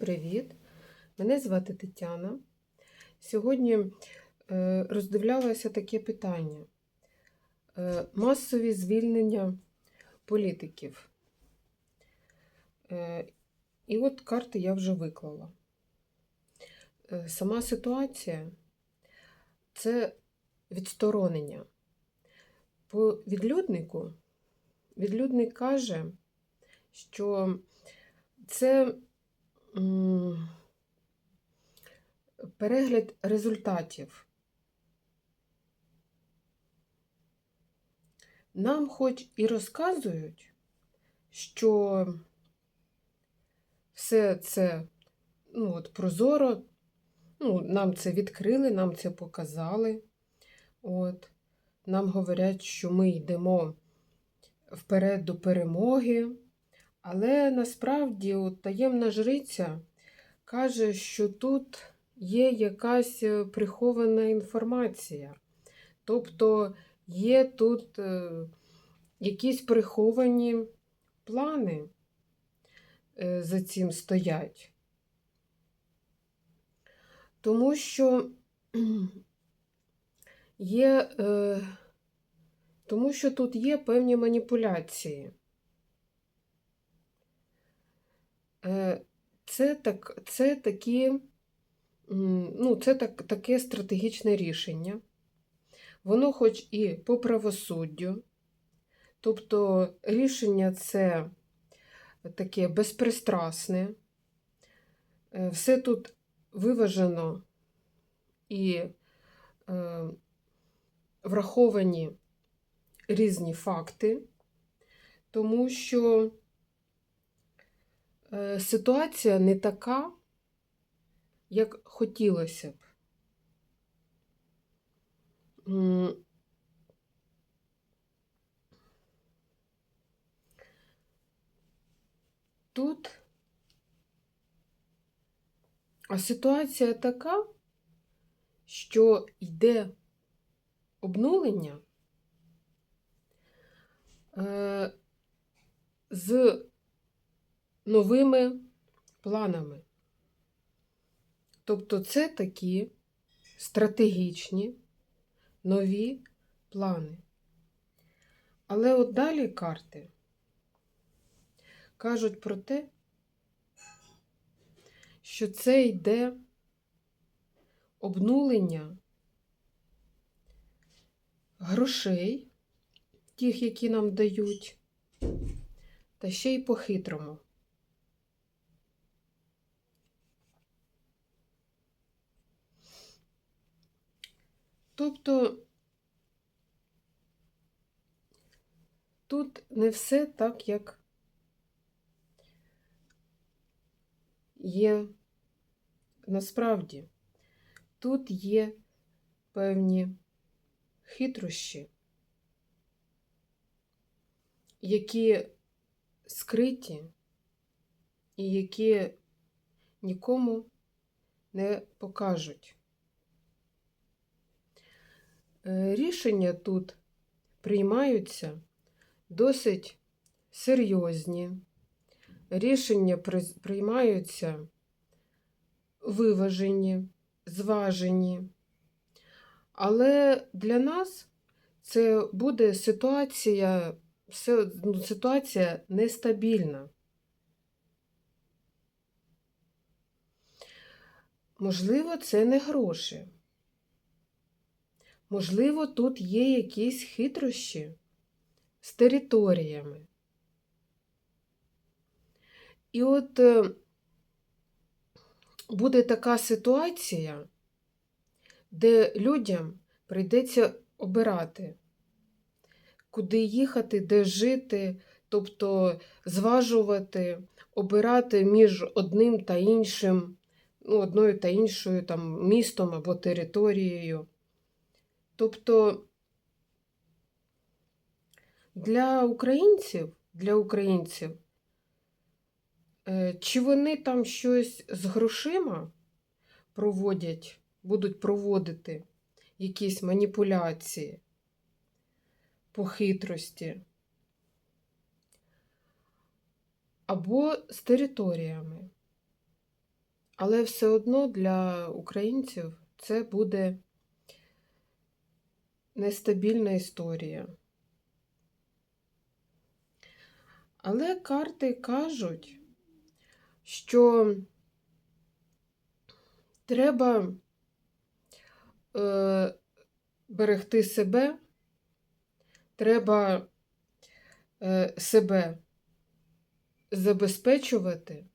Привіт! Мене звати Тетяна. Сьогодні е, роздивлялася таке питання: Е, масові звільнення політиків. Е, І от карти я вже виклала. Сама ситуація це відсторонення. По відлюднику відлюдник каже, що це перегляд результатів. Нам хоч і розказують, що все це ну, от, прозоро, ну, нам це відкрили, нам це показали. От. Нам говорять, що ми йдемо вперед до перемоги. Але насправді от, таємна жриця каже, що тут є якась е, прихована інформація. Тобто є тут е, якісь приховані плани е, за цим стоять. Тому що є, е, тому що тут є певні маніпуляції. Е, Це, так, це такі, ну, це так, таке стратегічне рішення. Воно хоч і по правосуддю, тобто рішення це таке безпристрасне, Е, все тут виважено і е, враховані різні факти, тому що е, ситуація не така, як хотілося б. Тут а ситуація така, що йде обнулення е, з новими планами. Тобто це такі стратегічні нові плани. Але от далі карти кажуть про те, що це йде обнулення грошей, тих, які нам дають, та ще й по-хитрому. Тобто тут не все так, як є насправді. Тут є певні хитрощі, які скриті і які нікому не покажуть. Е, Рішення тут приймаються досить серйозні. Рішення приймаються виважені, зважені. Але для нас це буде ситуація, ну, ситуація нестабільна. Можливо, це не гроші. Можливо, тут є якісь хитрощі з територіями. І от е, буде така ситуація, де людям прийдеться обирати, куди їхати, де жити, тобто зважувати, обирати між одним та іншим, ну, одною та іншою там, містом або територією. Тобто для українців, для українців, е, чи вони там щось з грошима проводять, будуть проводити якісь маніпуляції по хитрості, або з територіями. Але все одно для українців це буде нестабільна історія. Але карти кажуть, що треба е, берегти себе, треба е, себе забезпечувати,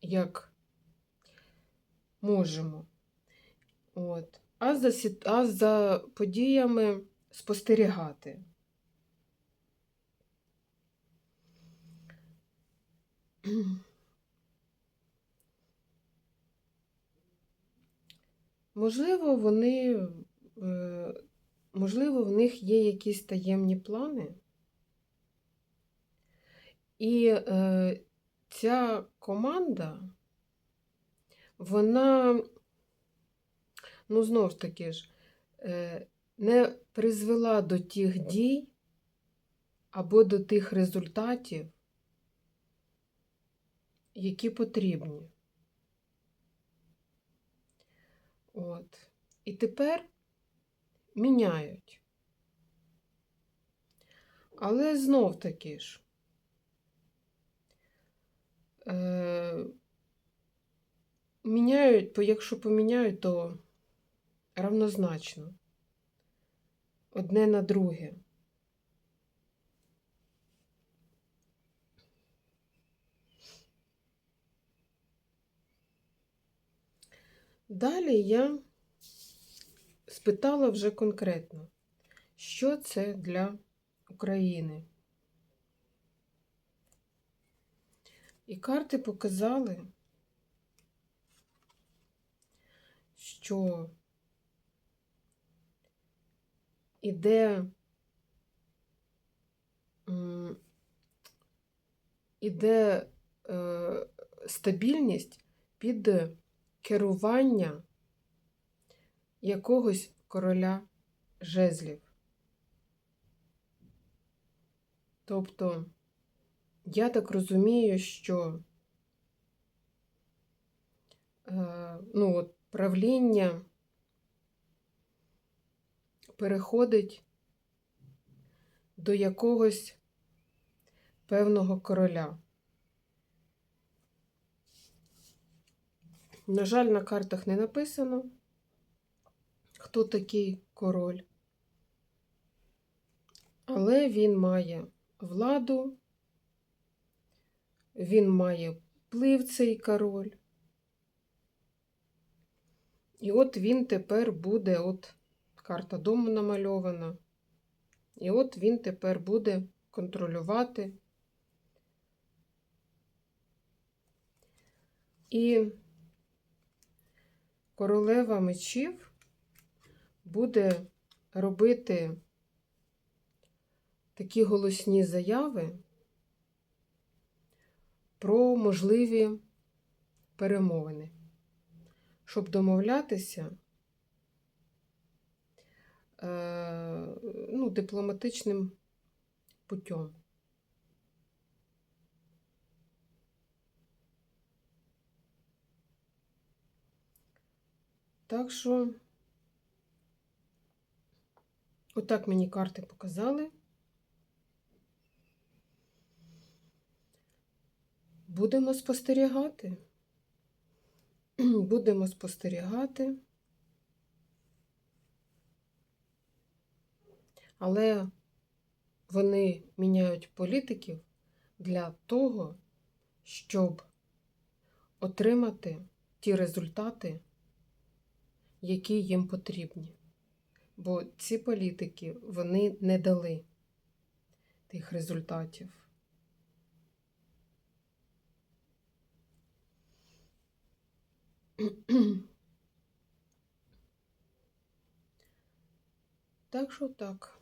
як можемо. От. А, за, а за подіями спостерігати. Можливо, вони, е, можливо, в них є якісь таємні плани. І е, ця команда, вона, ну, знову ж таки ж, е, не призвела до тих дій або до тих результатів, які потрібні. От. І тепер міняють. Але знов таки ж, е, міняють, бо якщо поміняють, то равнозначно одне на друге. Далі я спитала вже конкретно, що це для України. І карти показали, що іде, іде е, стабільність під керування якогось короля жезлів. Тобто, я так розумію, що е, ну, от, правління переходить до якогось певного короля. На жаль, на картах не написано, хто такий король. Але він має владу, він має вплив цей король. І от він тепер буде, от карта дому намальована. І от він тепер буде контролювати. І королева мечів буде робити такі голосні заяви про можливі перемовини, щоб домовлятися ну, дипломатичним путем. Так що, отак мені карти показали. Будемо спостерігати. Будемо спостерігати. Але вони міняють політиків для того, щоб отримати ті результати, які їм потрібні. Бо ці політики вони не дали тих результатів. Так що так.